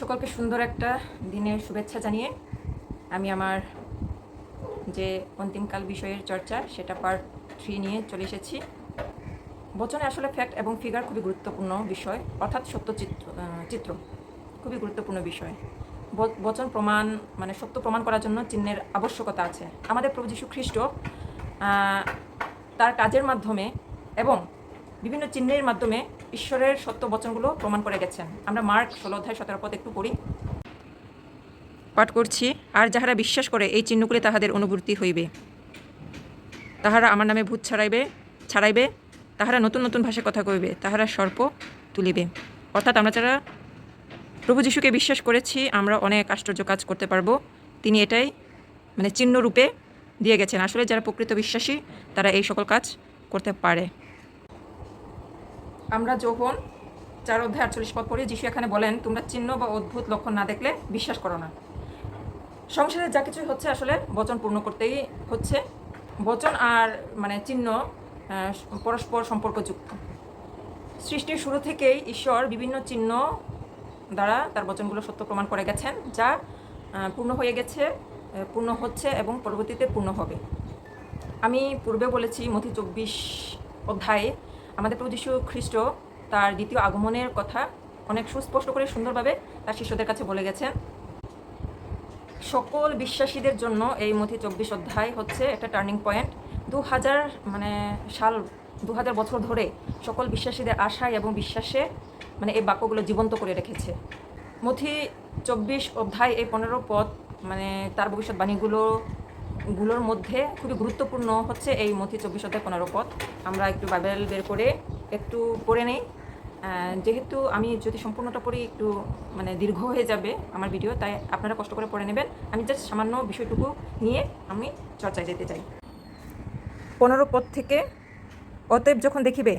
সকলকে সুন্দর একটা দিনের শুভেচ্ছা জানিয়ে আমি আমার যে অন্তিমকাল বিষয়ের চর্চা, সেটা পার্ট থ্রি নিয়ে চলে এসেছি। বচনে আসলে ফ্যাক্ট এবং ফিগার খুবই গুরুত্বপূর্ণ বিষয়, অর্থাৎ সত্য চিত্র চিত্র খুবই গুরুত্বপূর্ণ বিষয়। বচন প্রমাণ মানে সত্য প্রমাণ করার জন্য চিহ্নের আবশ্যকতা আছে। আমাদের প্রভু যীশু খ্রিস্ট তার কাজের মাধ্যমে এবং বিভিন্ন চিহ্নের মাধ্যমে ঈশ্বরের সত্য বচনগুলো প্রমাণ করে গেছেন। আমরা মার্ক ষোলো অধ্যায় সতেরো পদ একটু পড়ি। পাঠ করছি, আর যাহারা বিশ্বাস করে, এই চিহ্নগুলি তাহাদের অনুভূতি হইবে। তাহারা আমার নামে ভূত ছাড়াইবে ছাড়াইবে, তাহারা নতুন নতুন ভাষায় কথা কইবে, তাহারা সর্প তুলিবে। অর্থাৎ আমরা যারা প্রভু যিশুকে বিশ্বাস করেছি, আমরা অনেক আশ্চর্য কাজ করতে পারব। তিনি এটাই মানে চিহ্ন রূপে দিয়ে গেছেন। আসলে যারা প্রকৃত বিশ্বাসী, তারা এই সকল কাজ করতে পারে। আমরা যখন চার অধ্যায় আটচল্লিশ পদ পড়ি, যিশু এখানে বলেন, তোমরা চিহ্ন বা অদ্ভুত লক্ষণ না দেখলে বিশ্বাস করো না। সংসারে যা কিছুই হচ্ছে আসলে বচন পূর্ণ করতেই হচ্ছে। বচন আর মানে চিহ্ন পরস্পর সম্পর্কযুক্ত। সৃষ্টির শুরু থেকেই ঈশ্বর বিভিন্ন চিহ্ন দ্বারা তার বচনগুলো সত্য প্রমাণ করে গেছেন, যা পূর্ণ হয়ে গেছে পূর্ণ হচ্ছে এবং পরবর্তীতে পূর্ণ হবে। আমি পূর্বে বলেছি মথি চব্বিশ অধ্যায়ে আমাদের প্রভু যীশু খ্রিস্ট তার দ্বিতীয় আগমনের কথা অনেক সুস্পষ্ট করে সুন্দরভাবে তার শিষ্যদের কাছে বলে গেছেন। সকল বিশ্বাসীদের জন্য এই মথি চব্বিশ অধ্যায় হচ্ছে একটা টার্নিং পয়েন্ট দু হাজার মানে সাল দু হাজার বছর ধরে সকল বিশ্বাসীদের আশায় এবং বিশ্বাসে মানে এই বাক্যগুলো জীবন্ত করে রেখেছে। মথি চব্বিশ অধ্যায় এই পনেরো পদ মানে তার ভবিষ্যৎবাণীগুলো গুলোর মধ্যে খুবই গুরুত্বপূর্ণ হচ্ছে এই মথি চব্বিশ অধ্যায় পনেরো পদ আমরা একটু বাইবেল বের করে একটু পড়ে নেই। যেহেতু আমি যদি সম্পূর্ণটা পড়ি একটু মানে দীর্ঘ হয়ে যাবে আমার ভিডিও, তাই আপনারা কষ্ট করে পড়ে নেবেন। আমি জাস্ট সামান্য বিষয়টুকু নিয়ে আমি চর্চায় যেতে চাই। পনেরো পদ থেকে অতএব যখন দেখিবে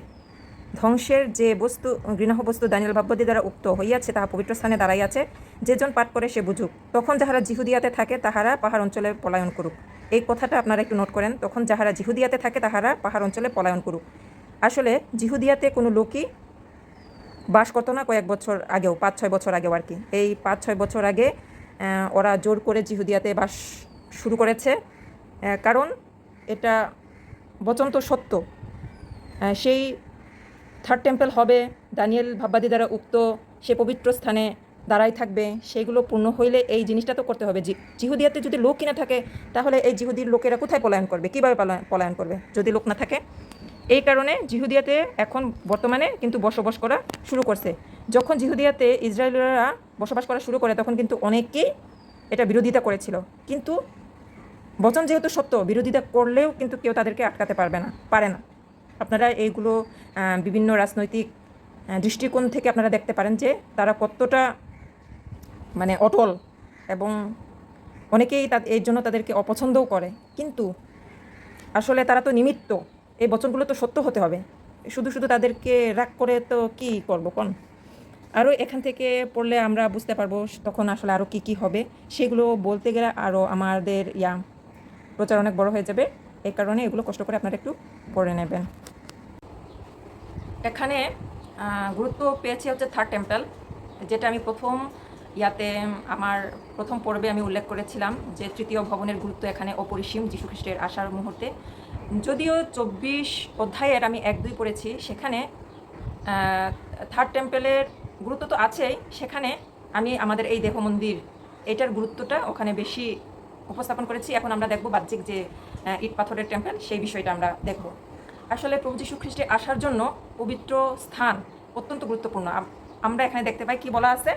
ধ্বংসের যে বস্তু গৃহ বস্তু দানিয়াল ভাববদী দ্বারা উক্ত হইয়াছে, তাহা পবিত্র স্থানে দাঁড়াইয়াছে যেজন পাঠ করে সে বুঝুক। তখন যাহারা জিহুদিয়াতে থাকে, তাহারা পাহাড় অঞ্চলে পলায়ন করুক। এই কথাটা আপনারা একটু নোট করেন। তখন যাহারা জিহুদিয়াতে থাকে, তাহারা পাহাড় অঞ্চলে পলায়ন করুক। আসলে জিহুদিয়াতে কোনো লোকই বাস করতো না কয়েক বছর আগেও পাঁচ ছয় বছর আগেও আর কি। এই পাঁচ ছয় বছর আগে ওরা জোর করে জিহুদিয়াতে বাস শুরু করেছে। কারণ এটা বচন তো সত্য। সেই থার্ড টেম্পল হবে, দানিয়েল ভাববাদী দ্বারা উক্ত সে পবিত্র স্থানে দাঁড়াই থাকবে সেইগুলো পূর্ণ হইলে এই জিনিসটা তো করতে হবে। জিহুদিয়াতে যদি লোক কিনা থাকে, তাহলে এই জিহুদির লোকেরা কোথায় পলায়ন করবে? কীভাবে পলায়ন করবে? যদি লোক না থাকে? এই কারণে জিহুদিয়াতে এখন বর্তমানে কিন্তু বসবাস করা শুরু করছে। যখন জিহুদিয়াতে ইসরায়েলরা বসবাস করা শুরু করে, তখন কিন্তু অনেকেই এটা বিরোধিতা করেছিল। কিন্তু বচন যেহেতু সত্য, বিরোধিতা করলেও কিন্তু কেউ তাদেরকে আটকাতে পারবে না, পারে না। আপনারা এইগুলো বিভিন্ন রাজনৈতিক দৃষ্টিকোণ থেকে আপনারা দেখতে পারেন যে তারা কতটা মানে অটল এবং অনেকেই তা এর জন্য তাদেরকে অপছন্দও করে। কিন্তু আসলে তারা তো নিমিত্ত। এই বচনগুলো তো সত্য হতে হবে। শুধু শুধু তাদেরকে রাগ করে তো কি করব কোন? আরও এখান থেকে পড়লে আমরা বুঝতে পারব তখন আসলে আরও কি কি হবে। সেগুলো বলতে গেলে আরও আমাদের ইয়া প্রচার অনেক বড় হয়ে যাবে। এই কারণে এগুলো কষ্ট করে আপনারা একটু পড়ে নেবেন। এখানে গুরুত্ব পেয়েছে হচ্ছে থার্ড টেম্পল যেটা আমি প্রথম ইয়াতে আমার প্রথম পর্বে আমি উল্লেখ করেছিলাম যে তৃতীয় ভবনের গুরুত্ব এখানে অপরিসীম যীশুখ্রিস্টের আসার মুহূর্তে। যদিও চব্বিশ অধ্যায়ের আমি এক দুই পড়েছি, সেখানে থার্ড টেম্পেলের গুরুত্ব তো আছেই, সেখানে আমি আমাদের এই দেহ মন্দির এটার গুরুত্বটা ওখানে বেশি উপস্থাপন করেছি। এখন আমরা দেখব বাহ্যিক যে ইট পাথরের টেম্পল সেই বিষয়টা আমরা দেখব। আসলে প্রভু যীশু খ্রিস্টে আসার জন্য পবিত্র স্থান অত্যন্ত গুরুত্বপূর্ণ। আমরা এখানে দেখতে পাই কি বলা আছে?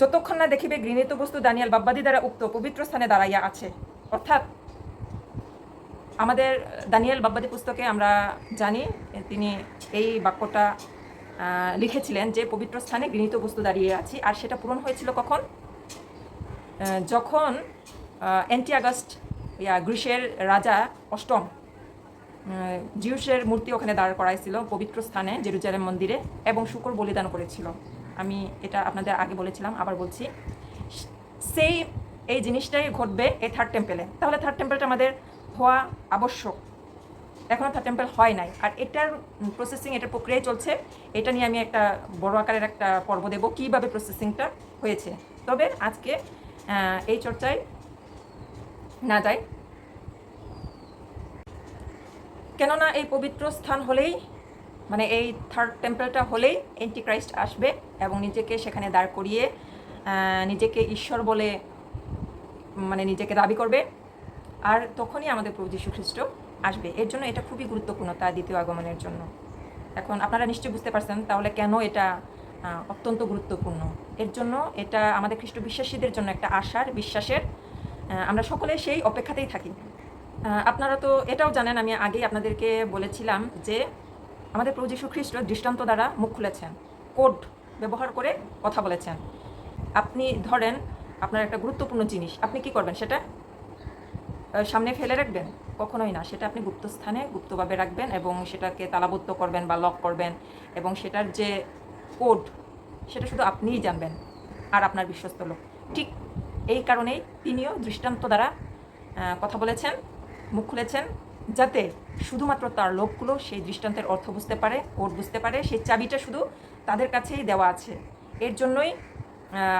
যতক্ষণ না দেখিবে গৃহীত বস্তু দানিয়াল বাব্বাদি দ্বারা উক্ত, পবিত্র স্থানে দাঁড়াইয়া আছে। অর্থাৎ, আমাদের দানিয়াল বাব্বাদি পুস্তকে আমরা জানি, তিনি এই বাক্যটা লিখেছিলেন যে, পবিত্র স্থানে গৃহীত বস্তু দাঁড়িয়ে আছি। আর সেটা পূরণ হয়েছিল কখন? যখন অ্যান্টি আগস্ট ইয়া গ্রীসের রাজা অষ্টম জিউসের মূর্তি ওখানে দাঁড় করাইছিল, পবিত্র স্থানে, জেরুজালেম মন্দিরে, এবং শুকর বলিদান করেছিল। আমি এটা আপনাদের আগে বলেছিলাম, আবার বলছি। সেই, এই জিনিসটাই ঘটবে এই থার্ড টেম্পেলে তাহলে থার্ড টেম্পেলটা আমাদের হওয়া আবশ্যক। এখনও থার্ড টেম্পল হয় নাই। আর এটার প্রসেসিং এটার প্রক্রিয়ায় চলছে। এটা নিয়ে আমি একটা বড় আকারের একটা পর্ব দেব, কীভাবে প্রসেসিংটা হয়েছে। তবে আজকে এই চর্চায় না যায় কেননা এই পবিত্র স্থান হলেই মানে এই থার্ড টেম্পলটা হলেই এন্টি ক্রাইস্ট আসবে এবং নিজেকে সেখানে দাঁড় করিয়ে নিজেকে ঈশ্বর বলে মানে নিজেকে দাবি করবে। আর তখনই আমাদের প্রভু যীশু খ্রিস্ট আসবে। এর জন্য এটা খুবই গুরুত্বপূর্ণ তার দ্বিতীয় আগমনের জন্য। এখন আপনারা নিশ্চয়ই বুঝতে পারছেন তাহলে কেন এটা অত্যন্ত গুরুত্বপূর্ণ। এর জন্য এটা আমাদের খ্রিস্ট বিশ্বাসীদের জন্য একটা আশার, বিশ্বাসের আমরা সকলে সেই অপেক্ষাতেই থাকি। আপনারা তো এটাও জানেন, আমি আগেই আপনাদেরকে বলেছিলাম যে আমাদের প্রভু যীশু খ্রিস্ট দৃষ্টান্ত দ্বারা মুখ খুলেছেন, কোড ব্যবহার করে কথা বলেছেন। আপনি ধরেন আপনার একটা গুরুত্বপূর্ণ জিনিস, আপনি কি করবেন সেটা? সামনে ফেলে রাখবেন? কখনোই না, সেটা আপনি গুপ্ত স্থানে গুপ্তভাবে রাখবেন এবং সেটাকে তালাবদ্ধ করবেন বা লক করবেন এবং সেটার যে কোড, সেটা শুধু আপনিই জানবেন আর আপনার বিশ্বস্ত লোক। ঠিক এই কারণেই তিনিও দৃষ্টান্ত দ্বারা কথা বলেছেন, মুখ খুলেছেন যাতে শুধুমাত্র তার লোকগুলো সেই দৃষ্টান্তের অর্থ বুঝতে পারে, কোড বুঝতে পারে, সেই চাবিটা শুধু তাদের কাছেই দেওয়া আছে। এর জন্যই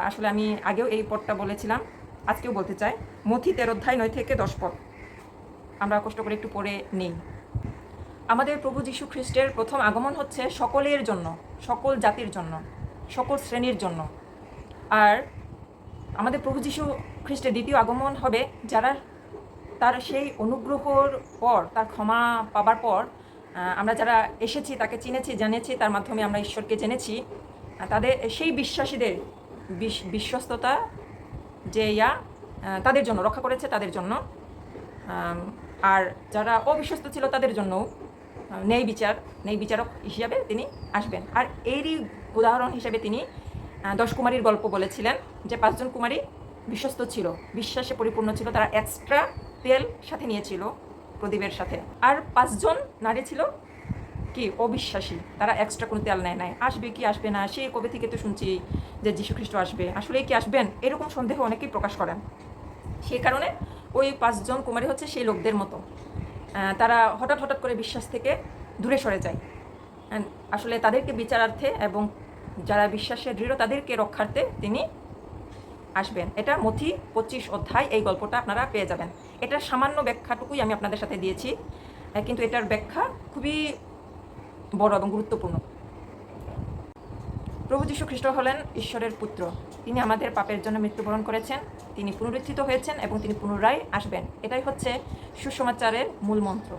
আসলে আমি আগেও এই পদটা বলেছিলাম, আজকেও বলতে চাই, মথি তের অধ্যায় নয় থেকে দশ পদ। আমরা কষ্ট করে একটু পড়ে নেই। আমাদের প্রভু যীশু খ্রিস্টের প্রথম আগমন হচ্ছে সকলের জন্য, সকল জাতির জন্য, সকল শ্রেণির জন্য। আর আমাদের প্রভু যীশু খ্রিস্টের দ্বিতীয় আগমন হবে যারা তার সেই অনুগ্রহর পর, তার ক্ষমা পাবার পর আমরা যারা এসেছি, তাকে চিনেছি, জেনেছি, তার মাধ্যমে আমরা ঈশ্বরকে জেনেছি তাদের সেই বিশ্বাসীদের বিশ- বিশ্বস্ততা যে ইয়া তাদের জন্য, রক্ষা করেছে তাদের জন্য। আর যারা অবিশ্বস্ত ছিল তাদের জন্য নেই বিচার নেই বিচারক হিসাবে তিনি আসবেন। আর এরই উদাহরণ হিসাবে তিনি দশ কুমারীর গল্প বলেছিলেন যে পাঁচজন কুমারী বিশ্বস্ত ছিল, বিশ্বাসে পরিপূর্ণ ছিল, তারা এক্সট্রা তেল সাথে নিয়েছিল, প্রদীপের সাথে। আর পাঁচজন নারী ছিল কি অবিশ্বাসী, তারা এক্সট্রা কোনো তেল নেয় নাই। আসবে কি আসবে না, সে কবে থেকে তো শুনছি যে যীশুখ্রিস্ট আসবে আসলে কি আসবেন? এরকম সন্দেহ অনেকেই প্রকাশ করেন। সেই কারণে ওই পাঁচজন কুমারী হচ্ছে সেই লোকদের মতো। তারা হঠাৎ হঠাৎ করে বিশ্বাস থেকে দূরে সরে যায়। আসলে তাদেরকে বিচারার্থে এবং যারা বিশ্বাসে দৃঢ়, তাদেরকে রক্ষার্থে তিনি আসবেন। এটা মথি পঁচিশ অধ্যায় এই গল্পটা আপনারা পেয়ে যাবেন। এটার সামান্য ব্যাখ্যাটুকুই আমি আপনাদের সাথে দিয়েছি কিন্তু এটার ব্যাখ্যা খুবই বড় এবং গুরুত্বপূর্ণ। প্রভু যীশু খ্রিস্ট হলেন ঈশ্বরের পুত্র। তিনি আমাদের পাপের জন্য মৃত্যুবরণ করেছেন, তিনি পুনরুত্থিত হয়েছেন এবং তিনি পুনরায় আসবেন। এটাই হচ্ছে সুসমাচারের মূল মন্ত্র।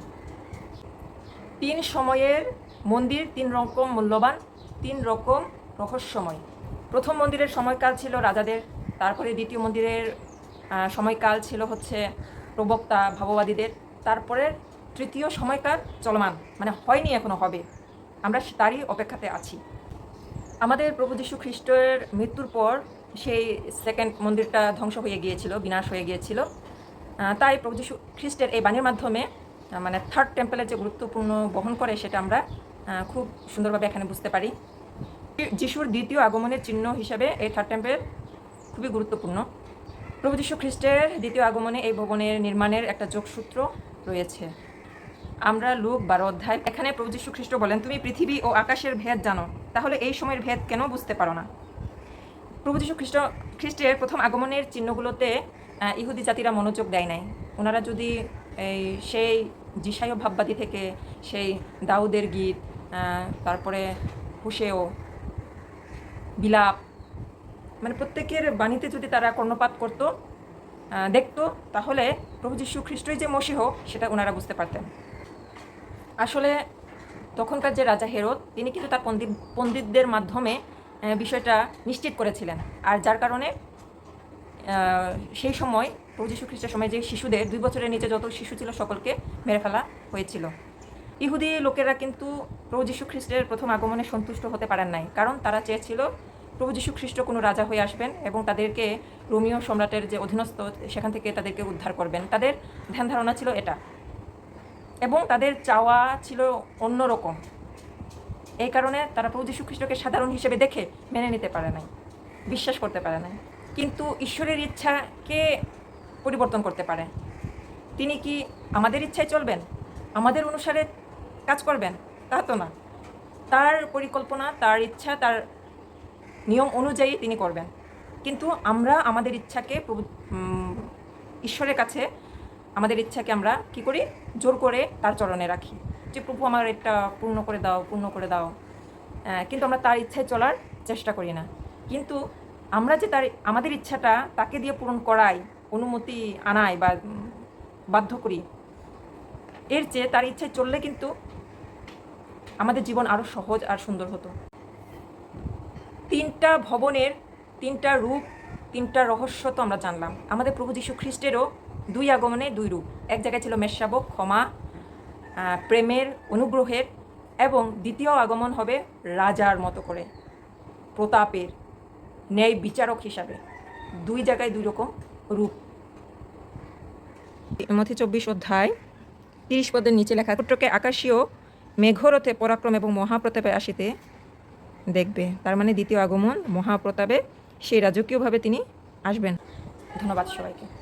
তিন সময়ের মন্দির, তিন রকম মূল্যবান, তিন রকম রহস্যময়। প্রথম মন্দিরের সময়কাল ছিল রাজাদের, তারপরে দ্বিতীয় মন্দিরের সময়কাল ছিল হচ্ছে প্রবক্তা, ভাববাদীদের। তারপরে তৃতীয় সময়কার চলমান মানে হয়নি এখনও, হবে। আমরা তারই অপেক্ষাতে আছি। আমাদের প্রভু যীশু খ্রিস্টের মৃত্যুর পর সেই সেকেন্ড মন্দিরটা ধ্বংস হয়ে গিয়েছিল, বিনাশ হয়ে গিয়েছিল। তাই প্রভু যীশু খ্রিস্টের এই বাণীর মাধ্যমে মানে থার্ড টেম্পলের যে গুরুত্বপূর্ণ বহন করে সেটা আমরা খুব সুন্দরভাবে এখানে বুঝতে পারি। যিশুর দ্বিতীয় আগমনের চিহ্ন হিসাবে এই থার্ড টেম্পল খুবই গুরুত্বপূর্ণ। প্রভু যীশু খ্রিস্টের দ্বিতীয় আগমনে এই ভবনের নির্মাণের একটা যোগসূত্র রয়েছে। আমরা লুক বারো অধ্যায়। এখানে প্রভু যীশু খ্রিস্ট বলেন, তুমি পৃথিবী ও আকাশের ভেদ জানো, তাহলে এই সময়ের ভেদ কেন বুঝতে পারো না? প্রভু যীশু খ্রিস্ট, খ্রিস্টের প্রথম আগমনের চিহ্নগুলোতে ইহুদি জাতিরা মনোযোগ দেয় নাই। ওনারা যদি এই সেই জিসায় ভাববাদী থেকে সেই দাউদের গীত তারপরে হুসেও, বিলাপ মানে প্রত্যেকের বাণীতে যদি তারা কর্ণপাত করতো দেখতো, তাহলে প্রভু যীশু খ্রিস্টই যে মসিহ, সেটা ওনারা বুঝতে পারতেন। আসলে তখনকার যে রাজা হেরোদ, তিনি কিন্তু তার পণ্ডিত পণ্ডিতদের মাধ্যমে বিষয়টা নিশ্চিত করেছিলেন। আর যার কারণে সেই সময়, প্রভু যীশু খ্রিস্টের সময় যে শিশুদের, দুই বছরের নিচে যত শিশু ছিল সকলকে মেরে ফেলা হয়েছিল। ইহুদি লোকেরা কিন্তু প্রভু যীশু খ্রিস্টের প্রথম আগমনে সন্তুষ্ট হতে পারেন নাই, কারণ তারা চেয়েছিল প্রভু যীশু খ্রিস্ট কোনো রাজা হয়ে আসবেন এবং তাদেরকে রোমিও সম্রাটের যে অধীনস্থ, সেখান থেকে তাদেরকে উদ্ধার করবেন। তাদের ধ্যান ধারণা ছিল এটা। এবং তাদের চাওয়া ছিল অন্যরকম এই কারণে তারা প্রভু যীশু খ্রিস্টকে সাধারণ হিসেবে দেখে মেনে নিতে পারে নাই, বিশ্বাস করতে পারে নাই। কিন্তু ঈশ্বরের ইচ্ছাকে পরিবর্তন করতে পারে। তিনি কি আমাদের ইচ্ছায় চলবেন? আমাদের অনুসারে কাজ করবেন? তা তো না। তার পরিকল্পনা, তার ইচ্ছা, তার নিয়ম অনুযায়ী তিনি করবেন। কিন্তু আমরা আমাদের ইচ্ছাকে ঈশ্বরের কাছে, আমাদের ইচ্ছাকে আমরা কি করি? জোর করে তার চরণে রাখি। যে প্রভু আমার এটা পূর্ণ করে দাও, পূর্ণ করে দাও। কিন্তু আমরা তার ইচ্ছায় চলার চেষ্টা করি না। কিন্তু আমরা যে তার আমাদের ইচ্ছাটা তাকে দিয়ে পূরণ করাই, অনুমতি আনাই বা বাধ্য করি, এর চেয়ে তার ইচ্ছায় চললে কিন্তু আমাদের জীবন আরও সহজ আর সুন্দর হতো। তিনটা ভবনের তিনটা রূপ, তিনটা রহস্য তো আমরা জানলাম। আমাদের প্রভু যীশু খ্রিস্টেরও দুই আগমনে দুই রূপ। এক জায়গায় ছিল মেষশাবক ক্ষমা প্রেমের অনুগ্রহের এবং দ্বিতীয় আগমন হবে রাজার মতো করে, প্রতাপের ন্যায় বিচারক হিসাবে। দুই জায়গায় দুই রকম রূপ। মথি চব্বিশ অধ্যায়, তিরিশ পদের নিচে লেখা পুত্রকে আকাশীয় মেঘরথে পরাক্রম এবং মহাপ্রতাপে আসিতে দেখবে। তার মানে দ্বিতীয় আগমন মহাপ্রতাপে সেই রাজকীয়ভাবে তিনি আসবেন। ধন্যবাদ সবাইকে।